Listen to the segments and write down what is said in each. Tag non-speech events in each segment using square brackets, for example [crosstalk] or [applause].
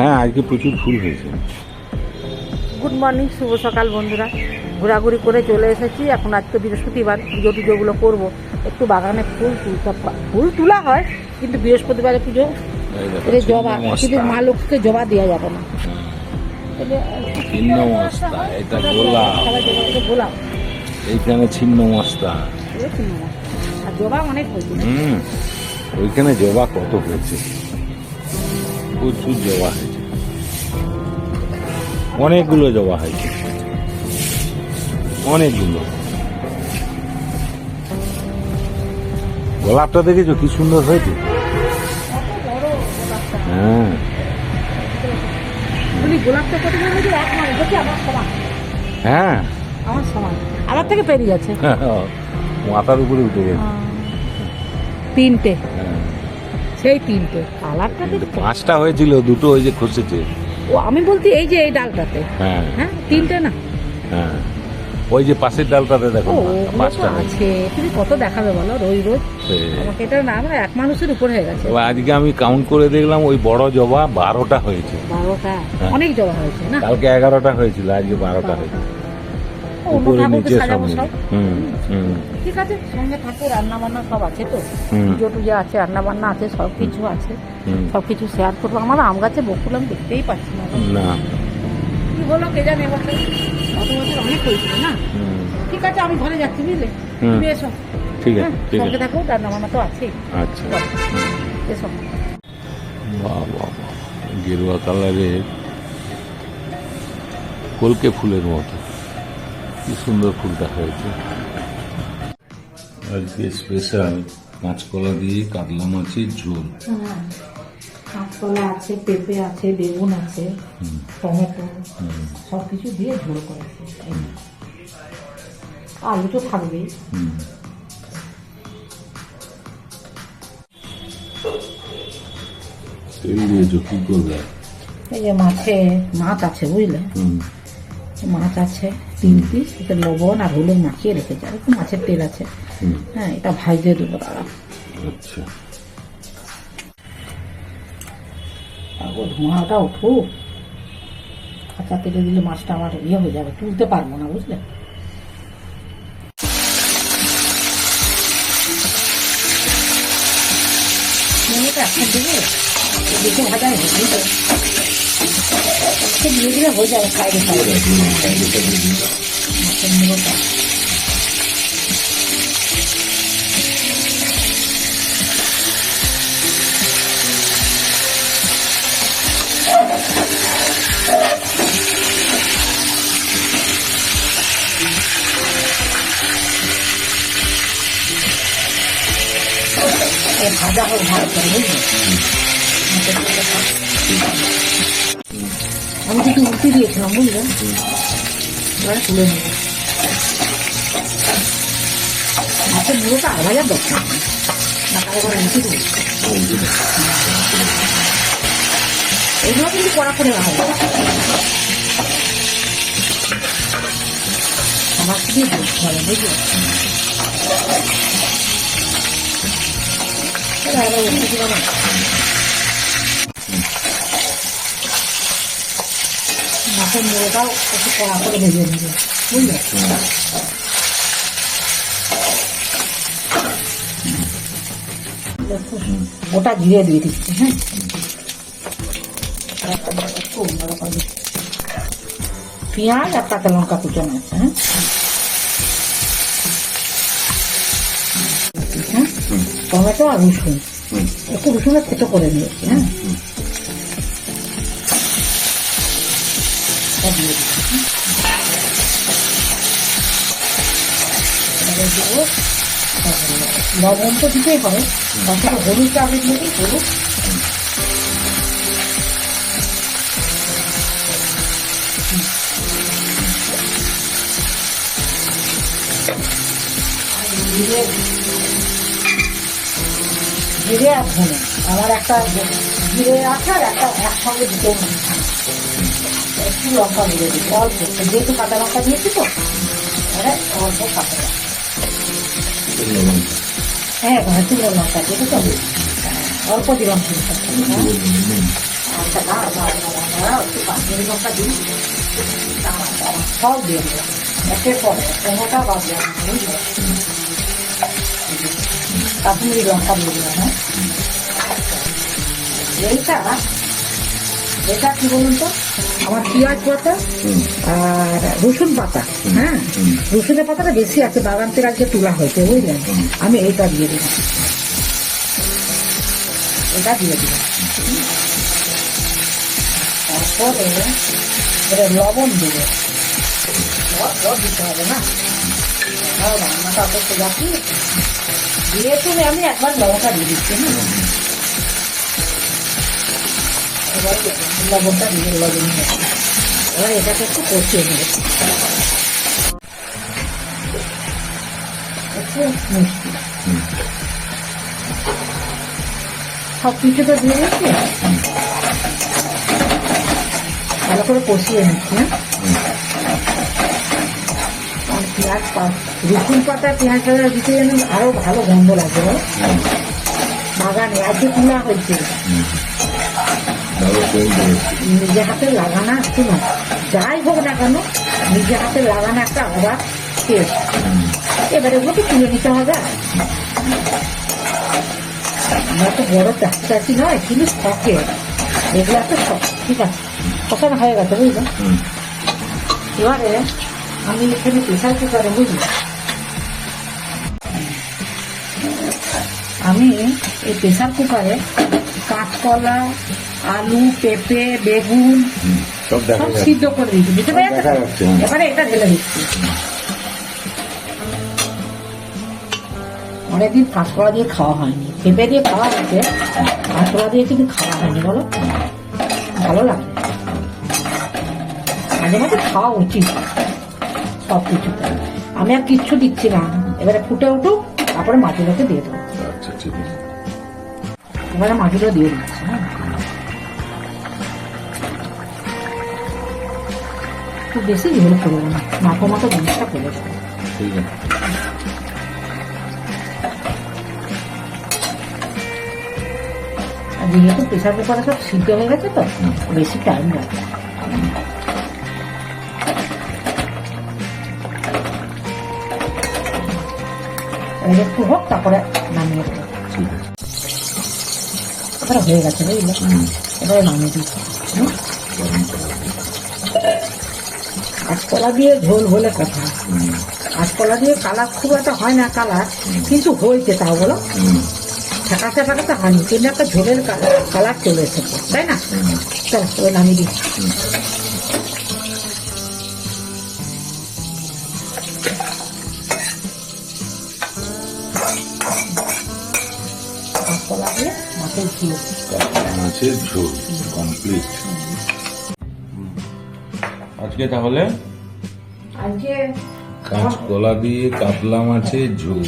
হ্যাঁ আজকে প্রচুর ফুল হয়েছে। গুড মর্নিং শুভ সকাল বন্ধুরা। ঘোরাঘুরি করে চলে এসেছি। এখন আজকে বৃহস্পতিবার পুজো টুজোগুলো করব। একটু বাগানে ফুল তুলতে ফুল তোলা হয় কিন্তু বৃহস্পতিবারে পুজো জবা কিন্তু মা লক্ষ্মীকে জবা দেওয়া যাবে না। গোলাপ। এইখানে ছিন্ন মস্তা। আর জবা অনেক হয়েছে। ওইখানে জবা কত হয়েছে? প্রচুর জবা হয়েছে। অনেকগুলো জবা হয়েছে অনেকগুলো। গোলাপটা দেখেছ? কি সুন্দর হয়েছে? হ্যাঁ। হ্যাঁ। আমার সমান। আমার থেকে পেরিয়ে যাচ্ছে। [laughs] মাথার উপরে উঠে গেছে। তিনটে। হ্যাঁ। সেই তিনটে। কালারটা পাঁচটা হয়েছিল দুটো ওই যে খসেছে। আমি বলছি এই যে এই ডালটাতে। হ্যাঁ। হ্যাঁ তিনটে না? হ্যাঁ। ওই যে পাশের ডালটাতে দেখো পাঁচটা আছে। তুমি কত দেখাবে বলো রোজ রোজ? আমাকে এটা না আমার এক মানুষের উপর হয়ে গেছে। আজকে আমি কাউন্ট করে দেখলাম ওই বড় জবা বারোটা হয়েছে। বারোটা? হ্যাঁ। অনেক জবা হয়েছে না? কালকে এগারোটা হয়েছিল আজকে বারোটা হয়েছে। অন্য উপরে ঠাকুরকে সাজাবো সব? ঠিক আছে সঙ্গে থাকে রান্না বান্না সব আছে তো? পুজো টুজো আছে রান্না বান্না আছে সব কিছু আছে। হুম। সব কিছু শেয়ার করব। আমার আম গাছে বকুল আমি দেখতেই পাচ্ছি না। কি হলো কে জানে এবছর গত বছর অনেক হয়েছিল না? ঠিক আছে আমি ঘরে যাচ্ছি বুঝলে? তুমি এসো। ঠিক আছে হ্যাঁ, সঙ্গে থাকো রান্না বান্না তো আচ্ছা। এসো। বাহ বাহ বাহ। গেরুয়া কালারের কলকে ফুলের মতো। কি সুন্দর ফুলটা হয়েছে। আজকে স্পেশাল কাঁচকলা দিয়ে কাতলা মাছের ঝোল। কাঁচকলা আছে পেঁপে আছে বেগুন আছে টমেটো সব কিছু দিয়ে ঝোল করেছে। আলু তো থাকবেই। তেল দিয়েছ কি করবে এই যে মাছে মাছ আছে বুঝলে? হুম। মাছ আছে তিন পিস এতে লবণ আর হলুদ মাখিয়ে রেখেছে আর একটু মাছের তেল আছে। হ্যাঁ এটা ভাজতে দেবো দাঁড়া আচ্ছা। তারপর ধোঁয়াটা উঠুক। কাঁচা তেলে দিলে মাছটা আমার ইয়ে হয়ে যাবে তুলতে পারব না বুঝলে? এখন দেবে। দেখে ভাজা হয়ে একটু দিয়ে দিলে হয়ে যাবে সাইডে সাইডে মাছের মুড়োটা এ ভাজা হোক ভালো করে বুঝলি। আমি কিন্তু উঠে দিয়েছিলাম বুঝলেন এবারে তুলে নেব। মাছের মুড়োটা আর ভাজার দরকার। না তাহলে এবার উঠে দেবো এইগুলো কিন্তু কড়া করে রাখা হবে আমার খুবই বুঝতে হবে বুঝলি? দিলাম ভেজে নেবে বুঝলে গোটা জিরে দিয়ে দিচ্ছি হ্যাঁ? পেঁয়াজ আর কাঁচা লঙ্কা কুচানো আছে হ্যাঁ? হ্যাঁ? টমেটো আর রসুন। একটু রসুনের থেতো করে নিয়েছি হ্যাঁ? দিয়ে লবণ তো দিতেই হবে। তাছাড়া হলুদটা আগে দিয়ে দিই, হলুদ। জিরে আর ধনে। আমার একটা জিরে আছে আর একটা একসঙ্গে দুটো লঙ্কা দিয়ে দিই অল্প যেহেতু কাঁচা লঙ্কা দিয়েছি তো এবারে অল্প কাঁচা লঙ্কা হ্যাঁ হ্যাঁ শুকনো লঙ্কা দিয়ে তো। অল্প দিলাম। আচ্ছা না একটু কাশ্মীরি লঙ্কা দিই। সব দিয়ে দেবো। একের পর কোনোটা বাদ বুঝলে কাশ্মীরি লঙ্কা দিয়ে দিলাম হ্যাঁ। এইটা এটা কি বলুন তো? আমার পেঁয়াজ পাতা আর রসুন পাতা হ্যাঁ? রসুনের পাতাটা বেশি আছে বাগান থেকে আজকে তোলা হয়েছে বুঝলেন আমি এইটা দিয়ে দিলাম। এটা দিয়ে দিলাম। তারপরে এবারে লবণ দেবো। দিতে হবে না? যাচ্ছি দিয়ে তুমি আমি একবার লবণটা দিয়ে দিচ্ছি না এবার লবণটা দিয়ে একটু কষিয়ে সব তো দিয়ে দিচ্ছি ভালো করে কষিয়ে নিচ্ছি আর পেঁয়াজ রসুন পাতা পেঁয়াজ পাতা দিতে যেন আরও ভালো গন্ধ লাগে বাগানে আজকে তোলা হয়েছে নিজে হাতে লাগানো শুনো যাই হোক না কেন, নিজে হাতে লাগানো একটা আলাদা এবারে ওগুলো তো তুলে নিতে হবে। আমরা তো বড় চাষি নয় কিন্তু শখে। এগুলো একটা শখ, ঠিক আছে। কষানো হয়ে গেছে, বুঝলে? এবারে আমি এখানে প্রেশার কুকারে বুঝলি? আমি এই প্রেশার কুকারে কাঁচকলা আলু পেঁপে বেগুন সব সিদ্ধ করে দিচ্ছি বুঝতে পেরেছ। এবারে এটা ঢেলে দিচ্ছি। অনেকদিন কাঁচকলা দিয়ে খাওয়া হয়নি। পেঁপে দিয়ে খাওয়া হয়েছে কাঁচকলা দিয়ে কিন্তু খাওয়া হয়নি বলো? ভালো লাগে। মাঝে মাঝে খাওয়া উচিত সব কিছু আমি আর কিচ্ছু দিচ্ছি না। এবারে ফুটে উঠুক তারপরে মাছগুলোকে দিয়ে দেবো। আচ্ছা এবারে মাছগুলো দিয়ে দিচ্ছি। খুব বেশি ঝোল করব না মাখো মাখো জিনিসটা করে ঠিক আছে। যেহেতু প্রেশার কুকারে সব সিদ্ধ হয়ে গেছে তো বেশি টাইম লাগে এবার একটু হোক তারপরে নামিয়ে দেবো। হয়ে গেছে এবারে নামিয়ে দিচ্ছি হুম? গরম করা আছে। কাঁচকলা দিয়ে ঝোল হলে কথা। কাঁচকলা দিয়ে কালার খুব একটা হয় না কালার, কিন্তু হয়েছে তাও বলো। ঠেকাতে ঠেকাতে হয়নি কিন্তু একটা ঝোলের কালার চলে এসেছে, তাই না? চল ওই নামিয়ে দিচ্ছি মাছের ঝোল। কমপ্লিট আজকে তাহলে? আজকে কাঁচকলা দিয়ে কাতলা মাছের ঝোল।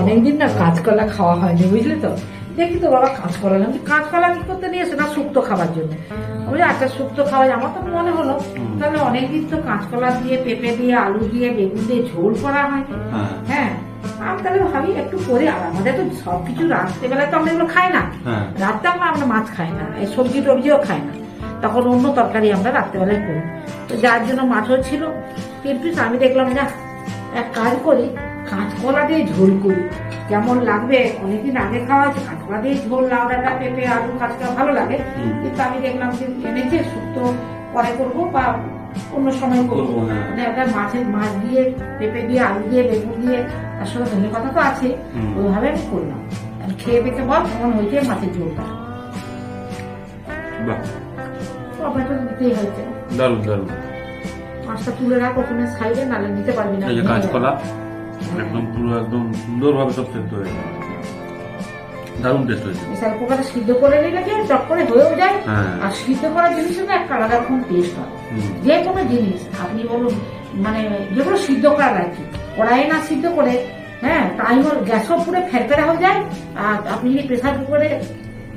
অনেকদিন না কাঁচকলা খাওয়া হয়নি বুঝলি তো? দেখি তো বাবা কাঁচকলা আমি কাঁচকলা কি করতে নিয়ে এসে না শুক্তো খাবার জন্য। আমি আচ্ছা শুক্তো খাওয়া যায়। আমার তো মনে হলো তাহলে অনেকদিন তো কাঁচকলা দিয়ে পেঁপে দিয়ে আলু দিয়ে বেগুন দিয়ে ঝোল করা হয়। হ্যাঁ। আমি তাহলে ভাবি একটু করে আর আমাদের তো সবকিছু রাত্রেবেলায় তো আমরা এগুলো খাই না। হ্যাঁ। রাত্রে আমরা আমরা মাছ খাই না এই সবজি টবজিও খাই না। তখন অন্য তরকারি আমরা রাত্রেবেলায় করি। তো যার জন্য মাছও ছিল। তিন পিস আমি দেখলাম না এক কাজ করি কাঁচকলা দিয়ে ঝোল করি। কেমন লাগবে অনেকদিন আগে খাওয়া হয়েছে কাঁচকলা দিয়ে ঝোল লাউ ডাঁটা পেঁপে আলু কাঁচকলা ভালো লাগে। কিন্তু আমি দেখলাম যে এনেছে শুক্তো পরে করব বা অন্য সময় করব। করব, হ্যাঁ। মানে একটা মাছের মাছ দিয়ে পেঁপে দিয়ে আলু দিয়ে বেগুন দিয়ে তার সঙ্গে ধনে কথা তো আছে ওইভাবে আমি করলাম। খেয়ে পেতে বল কেমন হয়েছে মাছের ঝোলটা? বাহ। টমেটো দিতেই হয়েছে। দারুণ মাছটা তুলে রাখ ওখানে সাইডে নালে নিতে পারবি না। এই যে কাঁচকলা একদম পুরো একদম সুন্দরভাবে সব সেদ্ধ হয়েছে দারুণ টেস্ট হয়েছে। সিদ্ধ করে নিলে কি চট করে হয়েও যায়। হ্যাঁ। আর সিদ্ধ করা জিনিসের না একটা আলাদা রকম টেস্ট হয়। যে কোনো জিনিস আপনি বলুন মানে যেগুলো সিদ্ধ করা আর কি কড়াইয়ে না সিদ্ধ করে হ্যাঁ টাইম গ্যাসও পুরো ফেরফেরা হয়ে যায়। আর আপনি যদি প্রেসার কুকারে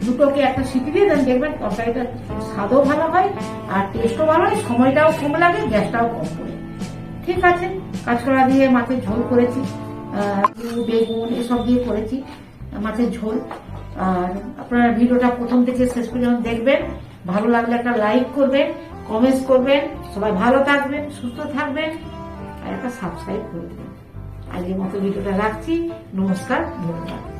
দুটোকে একটা সিটি দিয়ে দেন দেখবেন তরকারিটা স্বাদও ভালো হয় আর টেস্টও ভালো হয়, সময়টাও কম লাগে, গ্যাসটাও কম পড়ে। ঠিক আছে, কাঁচকলা দিয়ে মাছের ঝোল করেছি বেগুন, এসব দিয়ে করেছি, মাছের ঝোল। আর আপনারা ভিডিওটা প্রথম থেকে শেষ পর্যন্ত দেখবেন, ভালো লাগলে একটা লাইক করবেন কমেন্টস করবেন, সবাই ভালো থাকবেন, সুস্থ থাকবেন, আর একটা সাবস্ক্রাইব করে দেবেন। আজকের মতো ভিডিওটা রাখছি, নমস্কার, ধন্যবাদ।